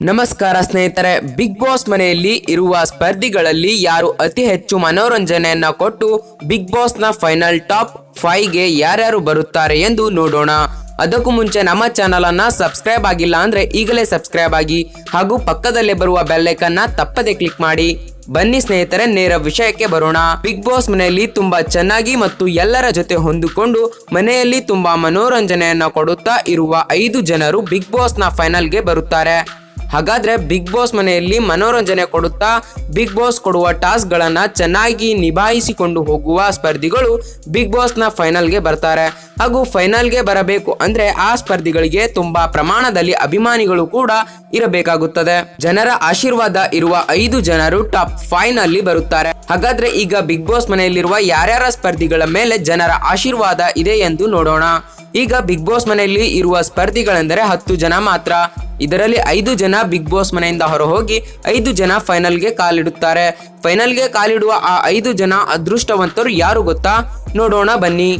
ನಮಸ್ಕಾರ ಸ್ನೇಹಿತರೆ big boss ಮನೆಯಲ್ಲಿ ಇರುವ ಸ್ಪರ್ಧಿಗಳಲ್ಲಿ ಯಾರು ಅತಿ ಹೆಚ್ಚು ಮನೋರಂಜನೆಯನ್ನ ಕೊಟ್ಟು ಬಿಗ್ ಬಾಸ್ನ ಫೈನಲ್ ಟಾಪ್ ಫೈವ್ಗೆ ಯಾರ್ಯಾರು ಬರುತ್ತಾರೆ ಎಂದು ನೋಡೋಣ. ಅದಕ್ಕೂ ಮುಂಚೆ ನಮ್ಮ ಚಾನಲ್ ಅನ್ನ ಸಬ್ಸ್ಕ್ರೈಬ್ ಆಗಿಲ್ಲ ಅಂದ್ರೆ ಈಗಲೇ ಸಬ್ಸ್ಕ್ರೈಬ್ ಆಗಿ ಹಾಗೂ ಪಕ್ಕದಲ್ಲೇ ಬರುವ ಬೆಲ್ಲೈಕನ್ನ ತಪ್ಪದೆ ಕ್ಲಿಕ್ ಮಾಡಿ. ಬನ್ನಿ ಸ್ನೇಹಿತರೆ, ನೇರ ವಿಷಯಕ್ಕೆ ಬರೋಣ. ಬಿಗ್ ಬಾಸ್ ಮನೆಯಲ್ಲಿ ತುಂಬಾ ಚೆನ್ನಾಗಿ ಮತ್ತು ಎಲ್ಲರ ಜೊತೆ ಹೊಂದಿಕೊಂಡು ಮನೆಯಲ್ಲಿ ತುಂಬಾ ಮನೋರಂಜನೆಯನ್ನ ಕೊಡುತ್ತಾ ಇರುವ ಐದು ಜನರು ಬಿಗ್ ಬಾಸ್ನ ಫೈನಲ್ಗೆ ಬರುತ್ತಾರೆ. ಹಾಗಾದ್ರೆ ಬಿಗ್ ಬಾಸ್ ಮನೆಯಲ್ಲಿ ಮನೋರಂಜನೆ ಕೊಡುತ್ತಾ ಬಿಗ್ ಬಾಸ್ ಕೊಡುವ ಟಾಸ್ಕ್ ಗಳನ್ನ ಚೆನ್ನಾಗಿ ನಿಭಾಯಿಸಿಕೊಂಡು ಹೋಗುವ ಸ್ಪರ್ಧಿಗಳು ಬಿಗ್ ಬಾಸ್ನ ಫೈನಲ್ಗೆ ಬರ್ತಾರೆ. ಹಾಗೂ ಫೈನಲ್ಗೆ ಬರಬೇಕು ಅಂದ್ರೆ ಆ ಸ್ಪರ್ಧಿಗಳಿಗೆ ತುಂಬಾ ಪ್ರಮಾಣದಲ್ಲಿ ಅಭಿಮಾನಿಗಳು ಕೂಡ ಇರಬೇಕಾಗುತ್ತದೆ. ಜನರ ಆಶೀರ್ವಾದ ಇರುವ ಐದು ಜನರು ಟಾಪ್ ಫೈವ್ನಲ್ಲಿ ಬರುತ್ತಾರೆ. ಹಾಗಾದ್ರೆ ಈಗ ಬಿಗ್ ಬಾಸ್ ಮನೆಯಲ್ಲಿರುವ ಯಾರ್ಯಾರ ಸ್ಪರ್ಧಿಗಳ ಮೇಲೆ ಜನರ ಆಶೀರ್ವಾದ ಇದೆ ಎಂದು ನೋಡೋಣ. ಈಗ ಬಿಗ್ ಬಾಸ್ ಮನೆಯಲ್ಲಿ ಇರುವ ಸ್ಪರ್ಧಿಗಳೆಂದರೆ ಹತ್ತು ಜನ ಮಾತ್ರ. ಇದರಲ್ಲಿ ಐದು ಜನ ಬಿಗ್ ಬಾಸ್ ಮನೆಯಿಂದ ಹೊರಹೋಗಿ ಐದು ಜನ ಫೈನಲ್ಗೆ ಕಾಲಿಡುತ್ತಾರೆ. ಫೈನಲ್ಗೆ ಕಾಲಿಡುವ ಆ ಐದು ಜನ ಅದೃಷ್ಟವಂತರು ಯಾರು ಗೊತ್ತಾ? ನೋಡೋಣ ಬನ್ನಿ.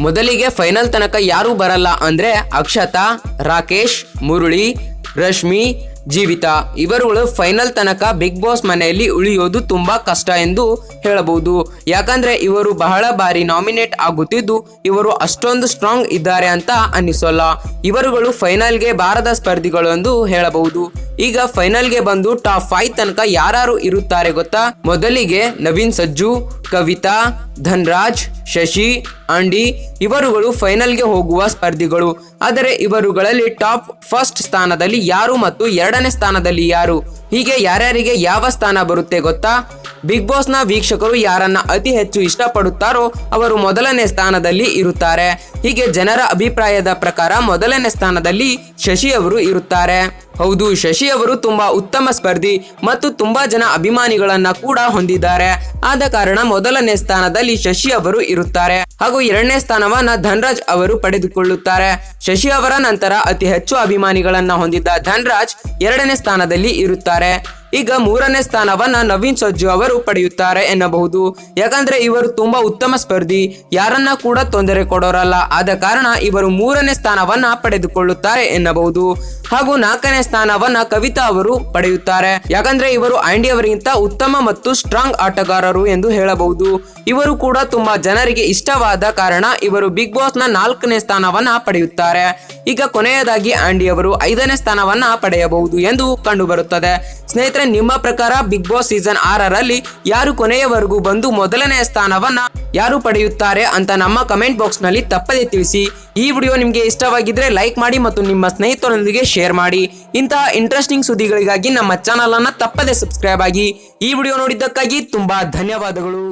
ಮೊದಲಿಗೆ ಫೈನಲ್ ತನಕ ಯಾರು ಬರಲ್ಲ ಅಂದ್ರೆ ಅಕ್ಷತಾ, ರಾಕೇಶ್, ಮುರುಳಿ, ರಶ್ಮಿ ಜೀವಿತ. ಇವರುಗಳು ಫೈನಲ್ ತನಕ ಬಿಗ್ ಬಾಸ್ ಮನೆಯಲ್ಲಿ ಉಳಿಯೋದು ತುಂಬಾ ಕಷ್ಟ ಎಂದು ಹೇಳಬಹುದು. ಯಾಕಂದ್ರೆ ಇವರು ಬಹಳ ಬಾರಿ ನಾಮಿನೇಟ್ ಆಗುತ್ತಿದ್ದು, ಇವರು ಅಷ್ಟೊಂದು ಸ್ಟ್ರಾಂಗ್ ಇದ್ದಾರೆ ಅಂತ ಅನ್ನಿಸೋಲ್ಲ ಇವರುಗಳು ಫೈನಲ್ಗೆ ಬಾರದ ಸ್ಪರ್ಧಿಗಳು ಎಂದು ಹೇಳಬಹುದು. ಈಗ ಫೈನಲ್ಗೆ ಬಂದು ಟಾಪ್ ಫೈವ್ ತನಕ ಯಾರು ಇರುತ್ತಾರೆ ಗೊತ್ತಾ? ಮೊದಲಿಗೆ ನವೀನ್ ಸಜ್ಜು, ಕವಿತಾ, ಧನ್ರಾಜ್, ಶಶಿ ಅಂಡಿ ಇವರುಗಳು ಫೈನಲ್ಗೆ ಹೋಗುವ ಸ್ಪರ್ಧಿಗಳು. ಆದರೆ ಇವರುಗಳಲ್ಲಿ ಟಾಪ್ ಫಸ್ಟ್ ಸ್ಥಾನದಲ್ಲಿ ಯಾರು ಮತ್ತು ಎರಡನೇ ಸ್ಥಾನದಲ್ಲಿ ಯಾರು? ಹೀಗೆ ಯಾರ್ಯಾರಿಗೆ ಯಾವ ಸ್ಥಾನ ಬರುತ್ತೆ ಗೊತ್ತಾ? ಬಿಗ್ ಬಾಸ್ನ ವೀಕ್ಷಕರು ಯಾರನ್ನ ಅತಿ ಹೆಚ್ಚು ಇಷ್ಟಪಡುತ್ತಾರೋ ಅವರು ಮೊದಲನೇ ಸ್ಥಾನದಲ್ಲಿ ಇರುತ್ತಾರೆ. ಹೀಗೆ ಜನರ ಅಭಿಪ್ರಾಯದ ಪ್ರಕಾರ ಮೊದಲನೇ ಸ್ಥಾನದಲ್ಲಿ ಶಶಿ ಅವರು ಇರುತ್ತಾರೆ. ಹೌದು, ಶಶಿ ಅವರು ತುಂಬಾ ಉತ್ತಮ ಸ್ಪರ್ಧಿ ಮತ್ತು ತುಂಬಾ ಜನ ಅಭಿಮಾನಿಗಳನ್ನ ಕೂಡ ಹೊಂದಿದ್ದಾರೆ. ಆದ ಕಾರಣ ಮೊದಲನೇ ಸ್ಥಾನದಲ್ಲಿ ಶಶಿ ಅವರು ಇರುತ್ತಾರೆ. ಹಾಗೂ ಎರಡನೇ ಸ್ಥಾನವನ್ನ ಧನ್ರಾಜ್ ಅವರು ಪಡೆದುಕೊಳ್ಳುತ್ತಾರೆ. ಶಶಿ ಅವರ ನಂತರ ಅತಿ ಹೆಚ್ಚು ಅಭಿಮಾನಿಗಳನ್ನ ಹೊಂದಿದ್ದ ಧನ್ರಾಜ್ ಎರಡನೇ ಸ್ಥಾನದಲ್ಲಿ ಇರುತ್ತಾರೆ. ಈಗ ಮೂರನೇ ಸ್ಥಾನವನ್ನ ನವೀನ್ ಸಜ್ಜು ಅವರು ಪಡೆಯುತ್ತಾರೆ ಎನ್ನಬಹುದು. ಯಾಕಂದ್ರೆ ಇವರು ತುಂಬಾ ಉತ್ತಮ ಸ್ಪರ್ಧಿ, ಯಾರನ್ನ ಕೂಡ ತೊಂದರೆ ಕೊಡೋರಲ್ಲ. ಆದ ಕಾರಣ ಇವರು ಮೂರನೇ ಸ್ಥಾನವನ್ನ ಪಡೆದುಕೊಳ್ಳುತ್ತಾರೆ ಎನ್ನಬಹುದು. ಹಾಗೂ ನಾಲ್ಕನೇ ಸ್ಥಾನವನ್ನ ಕವಿತಾ ಅವರು ಪಡೆಯುತ್ತಾರೆ. ಯಾಕಂದ್ರೆ ಇವರು ಆಂಡಿ ಅವರಿಗಿಂತ ಉತ್ತಮ ಮತ್ತು ಸ್ಟ್ರಾಂಗ್ ಆಟಗಾರರು ಎಂದು ಹೇಳಬಹುದು. ಇವರು ಕೂಡ ತುಂಬಾ ಜನರಿಗೆ ಇಷ್ಟವಾದ ಕಾರಣ ಇವರು ಬಿಗ್ ಬಾಸ್ನ ನಾಲ್ಕನೇ ಸ್ಥಾನವನ್ನ ಪಡೆಯುತ್ತಾರೆ. ಈಗ ಕೊನೆಯದಾಗಿ ಆಂಡಿ ಅವರು ಐದನೇ ಸ್ಥಾನವನ್ನ ಪಡೆಯಬಹುದು ಎಂದು ಕಂಡು ಬರುತ್ತದೆ ಸ್ನೇಹಿತರೆ ನಿಮ್ಮ ಪ್ರಕಾರ ಬಿಗ್ ಬಾಸ್ ಸೀಸನ್ ಆರರಲ್ಲಿ ಯಾರು ಕೊನೆಯವರೆಗೂ ಬಂದು ಮೊದಲನೆಯ ಸ್ಥಾನವನ್ನ ಯಾರು ಪಡೆಯುತ್ತಾರೆ ಅಂತ ನಮ್ಮ ಕಮೆಂಟ್ ಬಾಕ್ಸ್ನಲ್ಲಿ ತಪ್ಪದೇ ತಿಳಿಸಿ. ಈ ವಿಡಿಯೋ ನಿಮಗೆ ಇಷ್ಟವಾಗಿದ್ರೆ ಲೈಕ್ ಮಾಡಿ ಮತ್ತು ನಿಮ್ಮ ಸ್ನೇಹಿತರೊಂದಿಗೆ ಶೇರ್ ಮಾಡಿ. ಇಂತಹ ಇಂಟ್ರೆಸ್ಟಿಂಗ್ ಸುದ್ದಿಗಳಿಗಾಗಿ ನಮ್ಮ ಚಾನಲ್ ಅನ್ನ ತಪ್ಪದೇ ಸಬ್ಸ್ಕ್ರೈಬ್ ಆಗಿ. ಈ ವಿಡಿಯೋ ನೋಡಿದ್ದಕ್ಕಾಗಿ ತುಂಬಾ ಧನ್ಯವಾದಗಳು.